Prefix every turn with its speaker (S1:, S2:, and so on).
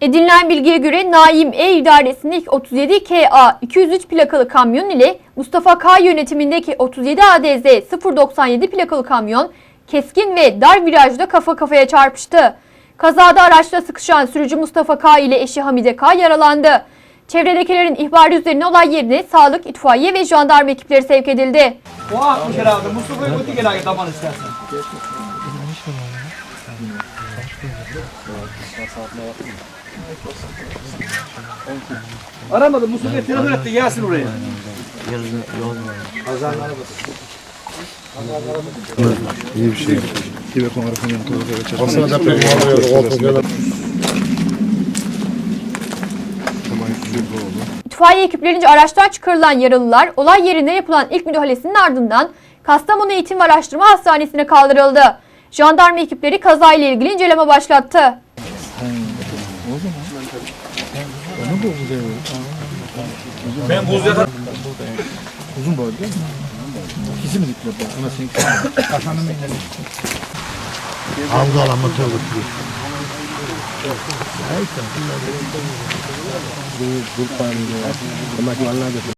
S1: Edinilen bilgiye göre Naim E idaresindeki 37 KA 203 plakalı kamyon ile Mustafa K yönetimindeki 37 ADZ 097 plakalı kamyon keskin ve dar virajda kafa kafaya çarpıştı. Kazada araçta sıkışan sürücü Mustafa K ile eşi Hamide K yaralandı. Çevredekilerin ihbarı üzerine olay yerine sağlık, itfaiye ve jandarma ekipleri sevk edildi.
S2: O atmış herhalde. Mustafa'yı götü gel daman istersen. Aramadım. Musibet yardım etti. Gelsin oraya. Yarın yol var.
S3: Kazan İyi bir şey. Gibi konu arasında yanıtı
S4: Aslında
S3: da pek olmuyor.
S1: İtfaiye ekiplerince araçtan çıkarılan yaralılar olay yerine yapılan ilk müdahalesinin ardından Kastamonu Eğitim ve Araştırma Hastanesi'ne kaldırıldı. Jandarma ekipleri kazayla ilgili inceleme başlattı.
S2: Ben buz yakar.
S3: Uzun boylu değil mi? İkisi mi dikler bu? Ona sen kafanı mı
S4: inelim?
S3: Avda alama tavuklu. Hayır. Dur dur parmağını. Ama ki vallahi